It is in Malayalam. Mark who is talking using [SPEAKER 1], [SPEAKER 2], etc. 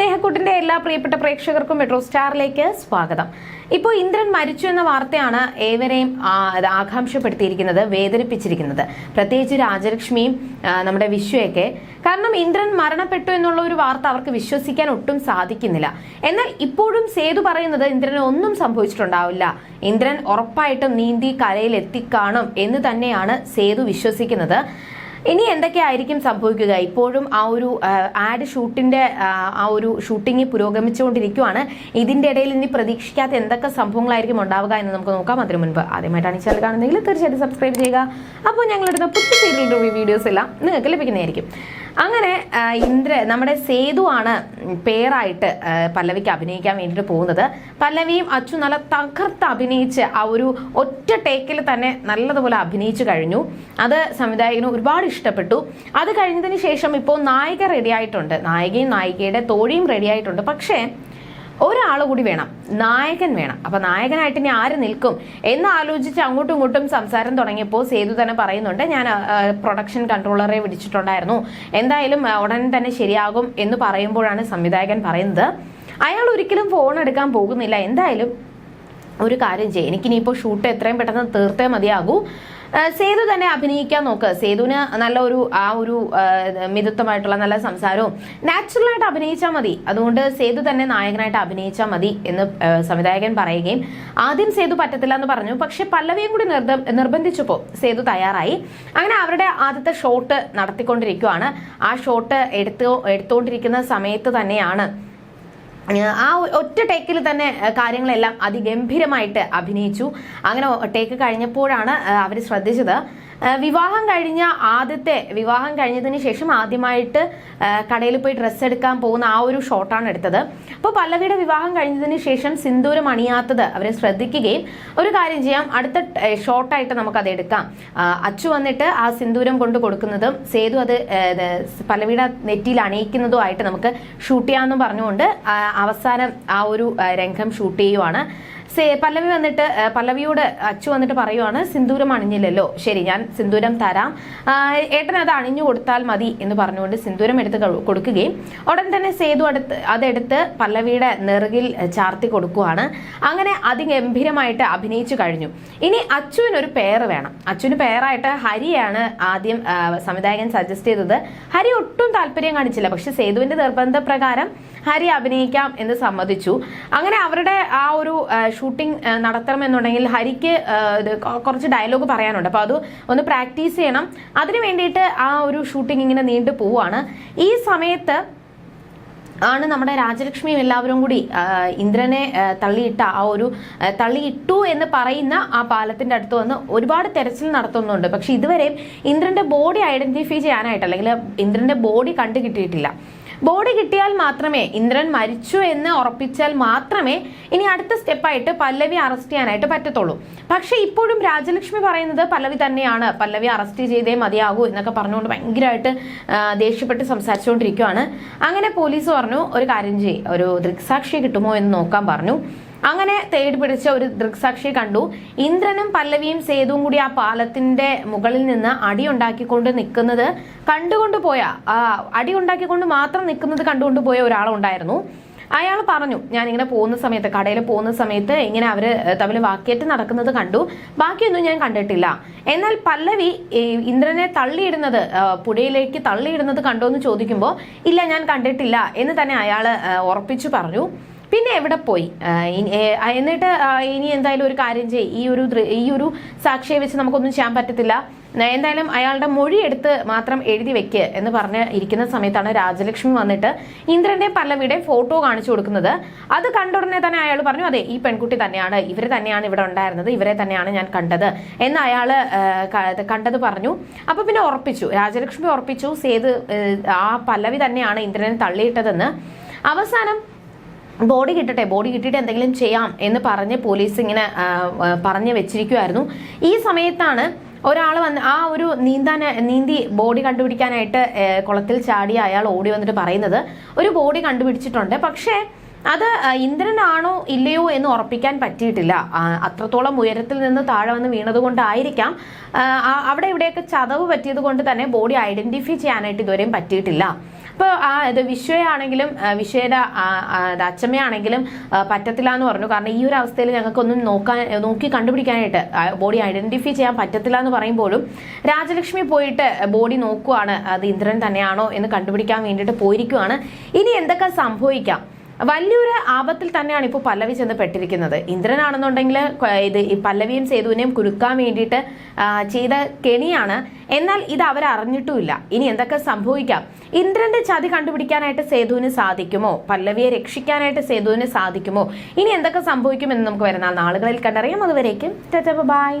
[SPEAKER 1] സ്നേഹക്കൂട്ടിന്റെ എല്ലാ പ്രിയപ്പെട്ട പ്രേക്ഷകർക്കും മെട്രോ സ്റ്റാറിലേക്ക് സ്വാഗതം. ഇപ്പോൾ ഇന്ദ്രൻ മരിച്ചു എന്ന വാർത്തയാണ് ഏവരെയും ആകാംക്ഷപ്പെടുത്തിയിരിക്കുന്നത് വേദനിപ്പിച്ചിരിക്കുന്നത്. പ്രത്യേകിച്ച് രാജലക്ഷ്മിയും നമ്മുടെ വിശ്വയൊക്കെ. കാരണം ഇന്ദ്രൻ മരണപ്പെട്ടു എന്നുള്ള ഒരു വാർത്ത അവർക്ക് വിശ്വസിക്കാൻ ഒട്ടും സാധിക്കുന്നില്ല. എന്നാൽ ഇപ്പോഴും സേതു പറയുന്നത് ഇന്ദ്രന് ഒന്നും സംഭവിച്ചിട്ടുണ്ടാവില്ല. ഇന്ദ്രൻ ഉറപ്പായിട്ടും നീന്തി കരയിൽ എത്തിക്കാണും എന്ന് തന്നെയാണ് സേതു വിശ്വസിക്കുന്നത്. ഇനി എന്തൊക്കെയായിരിക്കും സംഭവിക്കുക? ഇപ്പോഴും ആ ഒരു ആഡ് ഷൂട്ടിന്റെ ആ, ഒരു ഷൂട്ടിംഗ് പുരോഗമിച്ചുകൊണ്ടിരിക്കുകയാണ് ഇതിന്റെ ഇടയിൽ ഇനി പ്രതീക്ഷിക്കാത്ത എന്തൊക്കെ സംഭവങ്ങളായിരിക്കും ഉണ്ടാവുക എന്ന് നമുക്ക് നോക്കാം. അതിനു മുൻപ് ആദ്യമായിട്ടാണ് ചാനൽ കാണുന്നതെങ്കിൽ തീർച്ചയായിട്ടും സബ്സ്ക്രൈബ് ചെയ്യുക. അപ്പോൾ ഞങ്ങളിടുന്ന പുതിയ സീരിയൽ റിവ്യൂ വീഡിയോസ് എല്ലാം നിങ്ങൾക്ക് ലഭിക്കുന്നതായിരിക്കും. അങ്ങനെ ഇന്ദ്ര നമ്മുടെ സേതു ആണ് പേരായിട്ട് പല്ലവിക്ക് അഭിനയിക്കാൻ വേണ്ടിയിട്ട് പോകുന്നത്. പല്ലവിയും അച്ചു നല്ല തകർത്ത് അഭിനയിച്ച് ആ ഒരു ഒറ്റ ടേക്കിൽ തന്നെ നല്ലതുപോലെ അഭിനയിച്ചു കഴിഞ്ഞു. അത് സംവിധായകന് ഒരുപാട് ഇഷ്ടപ്പെട്ടു. അത് കഴിഞ്ഞതിന് ശേഷം ഇപ്പോൾ നായിക റെഡിയായിട്ടുണ്ട് നായികയും നായികയുടെ തോഴിയും റെഡിയായിട്ടുണ്ട് പക്ഷേ ഒരാൾ കൂടി വേണം നായകൻ വേണം. അപ്പൊ നായകനായിട്ട് ഇനി ആര് നിൽക്കും എന്ന് ആലോചിച്ച് അങ്ങോട്ടും ഇങ്ങോട്ടും സംസാരം തുടങ്ങിയപ്പോൾ സേതു തന്നെ പറയുന്നുണ്ട് ഞാൻ പ്രൊഡക്ഷൻ കൺട്രോളറെ വിളിച്ചിട്ടുണ്ടായിരുന്നു. എന്തായാലും ഉടൻ തന്നെ ശരിയാകും എന്ന് പറയുമ്പോഴാണ് സംവിധായകൻ പറയുന്നത്. അയാൾ ഒരിക്കലും ഫോൺ എടുക്കാൻ പോകുന്നില്ല. എന്തായാലും ഒരു കാര്യം ചെയ്യും. എനിക്കിനിയിപ്പോൾ ഷൂട്ട് എത്രയും പെട്ടെന്ന് തീർത്തേ മതിയാകൂ. സേതു തന്നെ അഭിനയിക്കാൻ നോക്ക്. സേതുവിന് നല്ല ഒരു ആ ഒരു മിതത്വമായിട്ടുള്ള നല്ല സംസാരവും നാച്ചുറലായിട്ട് അഭിനയിച്ചാൽ മതി. അതുകൊണ്ട് സേതു തന്നെ നായകനായിട്ട് അഭിനയിച്ചാൽ മതി എന്ന് സംവിധായകൻ പറയുകയും ആദ്യം സേതു പറ്റത്തില്ല എന്ന് പറഞ്ഞു. പക്ഷെ പല്ലവിയും കൂടി നിർബ- നിർബന്ധിച്ചപ്പോൾ സേതു തയ്യാറായി. അങ്ങനെ അവരുടെ ആദ്യത്തെ ഷോട്ട് നടത്തിക്കൊണ്ടിരിക്കുകയാണ് ആ ഷോട്ട് എടുത്തു എടുത്തുകൊണ്ടിരിക്കുന്ന സമയത്ത് തന്നെയാണ് ആ ഒറ്റ ടേക്കിൽ തന്നെ കാര്യങ്ങളെല്ലാം അതിഗംഭീരമായിട്ട് അഭിനയിച്ചു. അങ്ങനെ ടേക്ക് കഴിഞ്ഞപ്പോഴാണ് അവർ ശ്രദ്ധിച്ചത്. വിവാഹം കഴിഞ്ഞ ആദ്യത്തെ വിവാഹം കഴിഞ്ഞതിന് ശേഷം ആദ്യമായിട്ട് കടയിൽ പോയി ഡ്രസ്സ് എടുക്കാൻ പോകുന്ന ആ ഒരു ഷോട്ടാണ് എടുത്തത്. അപ്പോൾ പല്ലവിയുടെ വിവാഹം കഴിഞ്ഞതിന് ശേഷം സിന്ദൂരം അണിയാത്തത് അവരെ ശ്രദ്ധിക്കുകയും ഒരു കാര്യം ചെയ്യാം അടുത്ത ഷോട്ടായിട്ട് നമുക്കത് എടുക്കാം. അച്ചു വന്നിട്ട് ആ സിന്ദൂരം കൊണ്ട് കൊടുക്കുന്നതും സേതു അത് പല്ലവിയുടെ നെറ്റിയിൽ അണിയിക്കുന്നതുമായിട്ട് നമുക്ക് ഷൂട്ട് ചെയ്യാമെന്ന് പറഞ്ഞുകൊണ്ട് അവസാനം ആ ഒരു രംഗം ഷൂട്ട് ചെയ്യുവാണ്. സേ പല്ലവി വന്നിട്ട് പല്ലവിയോട് അച്ചു വന്നിട്ട് പറയുവാണ് സിന്ദൂരം അണിഞ്ഞില്ലല്ലോ. ശരി ഞാൻ സിന്ദൂരം തരാം. ഏട്ടൻ അത് അണിഞ്ഞു കൊടുത്താൽ മതി എന്ന് പറഞ്ഞുകൊണ്ട് സിന്ദൂരം എടുത്ത് കൊടുക്കുകയും ഉടൻ തന്നെ സേതു അടുത്ത് അതെടുത്ത് പല്ലവിയുടെ നെറുകിൽ ചാർത്തി കൊടുക്കുവാണ്. അങ്ങനെ അതിഗംഭീരമായിട്ട് അഭിനയിച്ചു കഴിഞ്ഞു. ഇനി അച്ചുവിന് ഒരു പേര് വേണം. അച്ചുവിന് പേരായിട്ട് ഹരിയാണ് ആദ്യം സംവിധായകൻ സജസ്റ്റ് ചെയ്തത്. ഹരി ഒട്ടും താല്പര്യം കാണിച്ചില്ല. പക്ഷെ സേതുവിന്റെ നിർബന്ധപ്രകാരം ഹരി അഭിനയിക്കാം എന്ന് സമ്മതിച്ചു. അങ്ങനെ അവരുടെ ആ ഒരു ഷൂട്ടിംഗ് നടത്തണമെന്നുണ്ടെങ്കിൽ ഹരിക്ക് കുറച്ച് ഡയലോഗ് പറയാനുണ്ട്. അപ്പോൾ അത് ഒന്ന് പ്രാക്ടീസ് ചെയ്യണം. അതിന് വേണ്ടിയിട്ട് ആ ഒരു ഷൂട്ടിംഗ് ഇങ്ങനെ നീണ്ടു പോവുകയാണ്. ഈ സമയത്ത് ആണ് നമ്മുടെ രാജലക്ഷ്മിയും എല്ലാവരും കൂടി ഇന്ദ്രനെ തള്ളിയിട്ട ആ ഒരു തള്ളിയിട്ടു എന്ന് പറയുന്ന ആ പാലത്തിന്റെ അടുത്ത് വന്ന് ഒരുപാട് തെരച്ചിൽ നടത്തുന്നുണ്ട്. പക്ഷെ ഇതുവരെയും ഇന്ദ്രന്റെ ബോഡി ഐഡന്റിഫൈ ചെയ്യാനായിട്ട് അല്ലെങ്കിൽ ഇന്ദ്രന്റെ ബോഡി കണ്ടു കിട്ടിയിട്ടില്ല ബോഡി കിട്ടിയാൽ മാത്രമേ ഇന്ദ്രൻ മരിച്ചു എന്ന് ഉറപ്പിച്ചാൽ മാത്രമേ ഇനി അടുത്ത സ്റ്റെപ്പായിട്ട് പല്ലവി അറസ്റ്റ് ചെയ്യാനായിട്ട് പറ്റത്തുള്ളൂ. പക്ഷെ ഇപ്പോഴും രാജലക്ഷ്മി പറയുന്നത് പല്ലവി തന്നെയാണ്. പല്ലവി അറസ്റ്റ് ചെയ്തേ മതിയാകൂ എന്നൊക്കെ പറഞ്ഞുകൊണ്ട് ഭയങ്കരമായിട്ട് ദേഷ്യപ്പെട്ട് സംസാരിച്ചുകൊണ്ടിരിക്കുകയാണ് അങ്ങനെ പോലീസ് പറഞ്ഞു ഒരു കാര്യം ചെയ്യ്. ഒരു ദൃക്സാക്ഷിയെ കിട്ടുമോ എന്ന് നോക്കാൻ പറഞ്ഞു. അങ്ങനെ തേടി പിടിച്ച ഒരു ദൃക്സാക്ഷിയെ കണ്ടു. ഇന്ദ്രനും പല്ലവിയും സേതുവും കൂടി ആ പാലത്തിന്റെ മുകളിൽ നിന്ന് അടി ഉണ്ടാക്കിക്കൊണ്ട് നിൽക്കുന്നത് കണ്ടുകൊണ്ട് പോയ അടിയുണ്ടാക്കിക്കൊണ്ട് മാത്രം നിൽക്കുന്നത് കണ്ടുകൊണ്ട് പോയ ഒരാളുണ്ടായിരുന്നു. അയാൾ പറഞ്ഞു ഞാൻ ഇങ്ങനെ പോകുന്ന സമയത്ത് കടയിൽ പോകുന്ന സമയത്ത് ഇങ്ങനെ അവർ തമ്മിൽ വാക്കേറ്റ് നടക്കുന്നത് കണ്ടു. ബാക്കിയൊന്നും ഞാൻ കണ്ടിട്ടില്ല. എന്നാൽ പല്ലവി ഇന്ദ്രനെ തള്ളിയിടുന്നത് പുഴയിലേക്ക് തള്ളിയിടുന്നത് കണ്ടോ എന്ന് ചോദിക്കുമ്പോൾ ഇല്ല ഞാൻ കണ്ടിട്ടില്ല എന്ന് തന്നെ അയാൾ ഉറപ്പിച്ചു പറഞ്ഞു. പിന്നെ എവിടെ പോയി? എന്നിട്ട് ഇനി എന്തായാലും ഒരു കാര്യം ചെയ്യും ഈ ഒരു ഈ ഒരു സാക്ഷിയെ വെച്ച് നമുക്കൊന്നും ചെയ്യാൻ പറ്റത്തില്ല. എന്തായാലും അയാളുടെ മൊഴി എടുത്ത് മാത്രം എഴുതി വെക്ക് എന്ന് പറഞ്ഞ് ഇരിക്കുന്ന സമയത്താണ് രാജലക്ഷ്മി വന്നിട്ട് ഇന്ദ്രന്റെ പല്ലവിയുടെ ഫോട്ടോ കാണിച്ചു കൊടുക്കുന്നത്. അത് കണ്ട ഉടനെ തന്നെ അയാൾ പറഞ്ഞു അതെ ഈ പെൺകുട്ടി തന്നെയാണ്. ഇവരെ തന്നെയാണ് ഇവിടെ ഉണ്ടായിരുന്നത്. ഇവരെ തന്നെയാണ് ഞാൻ കണ്ടത്. എന്ന് അയാൾ കണ്ടത് പറഞ്ഞു. അപ്പൊ പിന്നെ ഉറപ്പിച്ചു. രാജലക്ഷ്മി ഉറപ്പിച്ചു സേത് ആ പല്ലവി തന്നെയാണ് ഇന്ദ്രനെ തള്ളിയിട്ടതെന്ന്. അവസാനം ബോഡി കിട്ടട്ടെ ബോഡി കിട്ടിയിട്ട് എന്തെങ്കിലും ചെയ്യാം എന്ന് പറഞ്ഞ് പോലീസ് ഇങ്ങനെ പറഞ്ഞു വെച്ചിരിക്കുമായിരുന്നു ഈ സമയത്താണ് ഒരാൾ വന്ന് ആ ഒരു നീന്താൻ നീന്തി ബോഡി കണ്ടുപിടിക്കാനായിട്ട് കുളത്തിൽ ചാടി അയാൾ ഓടി വന്നിട്ട് പറയുന്നത് ഒരു ബോഡി കണ്ടുപിടിച്ചിട്ടുണ്ട് പക്ഷേ അത് ഇന്ദ്രനാണോ ഇല്ലയോ എന്ന് ഉറപ്പിക്കാൻ പറ്റിയിട്ടില്ല. അത്രത്തോളം ഉയരത്തിൽ നിന്ന് താഴെ വന്ന് വീണത് കൊണ്ടായിരിക്കാം ആ, ആ, അവിടെ ഇവിടെയൊക്കെ ചതവ് പറ്റിയത് കൊണ്ട് തന്നെ ബോഡി ഐഡന്റിഫൈ ചെയ്യാനായിട്ട് ഇതുവരെയും പറ്റിയിട്ടില്ല. ഇപ്പോൾ ആ ഇത് വിശ്വയാണെങ്കിലും വിഷയുടെ ആ, പറ്റത്തില്ല എന്ന് പറഞ്ഞു. കാരണം ഈ ഒരു അവസ്ഥയിൽ ഞങ്ങൾക്കൊന്നും നോക്കാൻ നോക്കി കണ്ടുപിടിക്കാനായിട്ട് ബോഡി ഐഡന്റിഫൈ ചെയ്യാൻ പറ്റത്തില്ല എന്ന് പറയുമ്പോഴും രാജലക്ഷ്മി പോയിട്ട് ബോഡി നോക്കുവാണ്. അത് ഇന്ദ്രൻ തന്നെയാണോ എന്ന് കണ്ടുപിടിക്കാൻ വേണ്ടിയിട്ട് പോയിരിക്കുവാണ്. ഇനി എന്തൊക്കെ സംഭവിക്കാം? വലിയൊരു ആപത്തിൽ തന്നെയാണ് ഇപ്പോൾ പല്ലവി ചെന്ന് പെട്ടിരിക്കുന്നത്. ഇന്ദ്രനാണെന്നുണ്ടെങ്കിൽ ഇത് ഈ പല്ലവിയും സേതുവിനെയും കുരുക്കാൻ വേണ്ടിയിട്ട് ചെയ്ത കെണിയാണ്. എന്നാൽ ഇത് അവരറിഞ്ഞിട്ടുമില്ല ഇനി എന്തൊക്കെ സംഭവിക്കാം? ഇന്ദ്രന്റെ ചതി കണ്ടുപിടിക്കാനായിട്ട് സേതുവിന് സാധിക്കുമോ? പല്ലവിയെ രക്ഷിക്കാനായിട്ട് സേതുവിന് സാധിക്കുമോ? ഇനി എന്തൊക്കെ സംഭവിക്കുമെന്ന് നമുക്ക് വരുന്ന നാളുകളിൽ കണ്ടറിയാം. അതുവരേക്കും ബൈ.